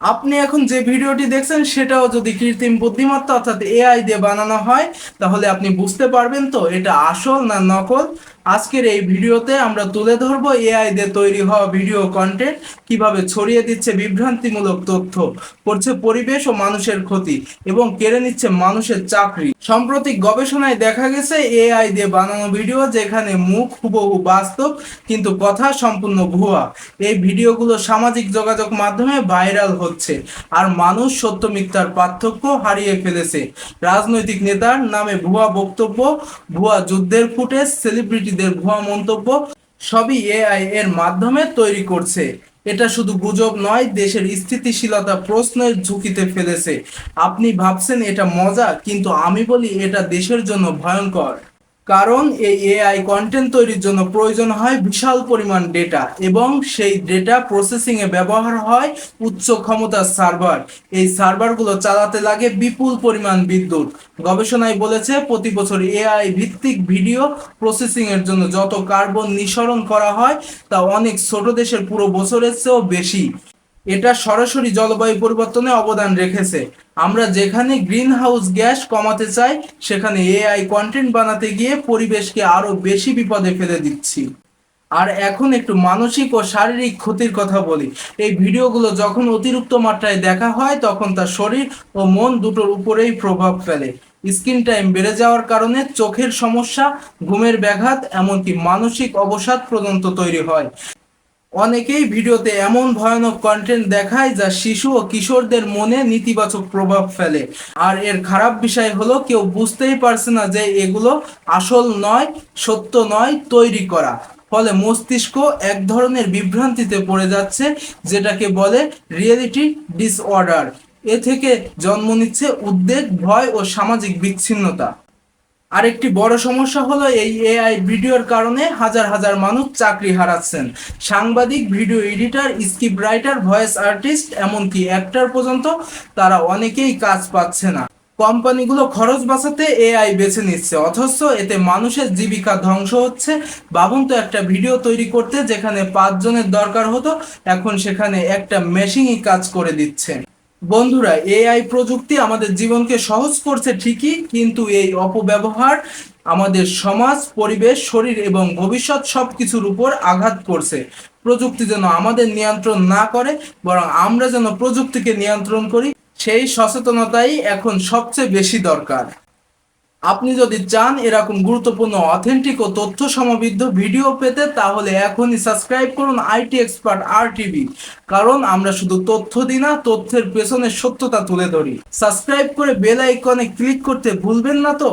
আপনি এখন যে ভিডিওটি দেখছেন, সেটাও যদি কৃত্রিম বুদ্ধিমত্তা অর্থাৎ এআই দিয়ে বানানো হয়, তাহলে আপনি বুঝতে পারবেন তো এটা আসল না নকল? আজকের এই ভিডিওতে আমরা তুলে ধরবো এআই দিয়ে তৈরি হওয়া ভিডিও কন্টেন্ট কীভাবে ছড়িয়ে দিচ্ছে বিভ্রান্তিমূলক তথ্য, করছে পরিবেশ ও মানুষের ক্ষতি এবং কেড়ে নিচ্ছে মানুষের চাকরি। সাম্প্রতিক গবেষণায় দেখা গেছে এআই দিয়ে বানানো ভিডিও যেখানে মুখ, হুবহু বাস্তব, কিন্তু কথা সম্পূর্ণ ভুয়া। এই ভিডিওগুলো সামাজিক যোগাযোগ মাধ্যমে ভাইরাল হচ্ছে আর মানুষ সত্য মিথ্যার পার্থক্য হারিয়ে ফেলেছে। রাজনৈতিক নেতার নামে ভুয়া বক্তব্য, ভুয়া যুদ্ধের ফুটেজ সেলিব্রিটিদের ভুয়া মন্তব্য সবই এআই এর মাধ্যমে তৈরি করছে। এটা শুধু গুজব নয়, দেশের স্থিতিশীলতা প্রশ্নের ঝুঁকিতে ফেলেছে। আপনি ভাবছেন এটা মজা, কিন্তু আমি বলি এটা দেশের জন্য ভয়ঙ্কর। কারণ এই এআই কন্টেন্ট তৈরির জন্য প্রয়োজন হয় বিশাল পরিমাণ ডেটা এবং সেই ডেটা প্রসেসিং এ ব্যবহার হয় উচ্চ ক্ষমতার সার্ভার এই সার্ভারগুলো চালাতে লাগে বিপুল পরিমাণ বিদ্যুৎ। গবেষণায় বলেছে প্রতি বছর এআই ভিত্তিক ভিডিও প্রসেসিং এর জন্য যত কার্বন নিঃসরণ করা হয় তা অনেক ছোট দেশের পুরো বছরের চেয়েও বেশি। এটা সরাসরি জলবায়ু পরিবর্তনে অবদান রেখেছে। আমরা যেখানে গ্রিন হাউস গ্যাস কমাতে চাই, সেখানে এআই কন্টেন্ট বানাতে গিয়ে পরিবেশকে আরও বেশি বিপদে ফেলে দিচ্ছি। আর এখন একটু মানসিক ও শারীরিক ক্ষতির কথা বলি। এই ভিডিওগুলো যখন অতিরিক্ত মাত্রায় দেখা হয়, তখন তার শরীর ও মন দুটোর উপরেই প্রভাব ফেলে। স্ক্রিন টাইম বেড়ে যাওয়ার কারণে চোখের সমস্যা, ঘুমের ব্যাঘাত, এমনকি মানসিক অবসাদ পর্যন্ত তৈরি হয়। অনেকেই ভিডিওতে এমন ভয়ানক কন্টেন্ট দেখায় যা শিশু ও কিশোরদের মনে নেতিবাচক প্রভাব ফেলে। আর এর খারাপ বিষয় হলো কেউ বুঝতেই পারছে না যে এগুলো আসল নয়, সত্য নয়, তৈরি করা। ফলে মস্তিষ্ক এক ধরনের বিভ্রান্তিতে পড়ে যাচ্ছে, যেটাকে বলে রিয়েলিটি ডিসঅর্ডার এ থেকে জন্ম নিচ্ছে উদ্বেগ, ভয় ও সামাজিক বিচ্ছিন্নতা। আরেকটি বড় সমস্যা হলো এই এআই ভিডিওর কারণে হাজার হাজার মানুষ চাকরি হারাচ্ছেন। সাংবাদিক, video editor, script writer, voice artist, এমনকি অ্যাক্টর পর্যন্ত তারা অনেকেই কাজ পাচ্ছে না। কোম্পানিগুলো খরচ বাঁচাতে এআই বেছে নিচ্ছে, অথচ এতে মানুষের জীবিকা ধ্বংস হচ্ছে। ভাবুন তো, একটা ভিডিও তৈরি করতে যেখানে পাঁচজনের দরকার হতো, এখন সেখানে একটা মেশিনই কাজ করে দিচ্ছে। বন্ধুরা এআই প্রযুক্তি আমাদের জীবনকে সহজ করছে ঠিকই, কিন্তু এই অপব্যবহার আমাদের সমাজ, পরিবেশ, শরীর এবং ভবিষ্যৎ সব কিছুর উপর আঘাত করছে। প্রযুক্তি যেন আমাদের নিয়ন্ত্রণ না করে, বরং আমরা যেন প্রযুক্তিকে নিয়ন্ত্রণ করি, সেই সচেতনতাই এখন সবচেয়ে বেশি দরকার। আপনি যদি চান এরকম গুরুত্বপূর্ণ অথেন্টিক ও তথ্য সমৃদ্ধ ভিডিও পেতে, তাহলে এখনই সাবস্ক্রাইব করুন আইটি এক্সপার্ট আর টিভি কারণ আমরা শুধু তথ্য দিই না, তথ্যের পেছনের সত্যতা তুলে ধরি। সাবস্ক্রাইব করে বেল আইকনে ক্লিক করতে ভুলবেন না তো।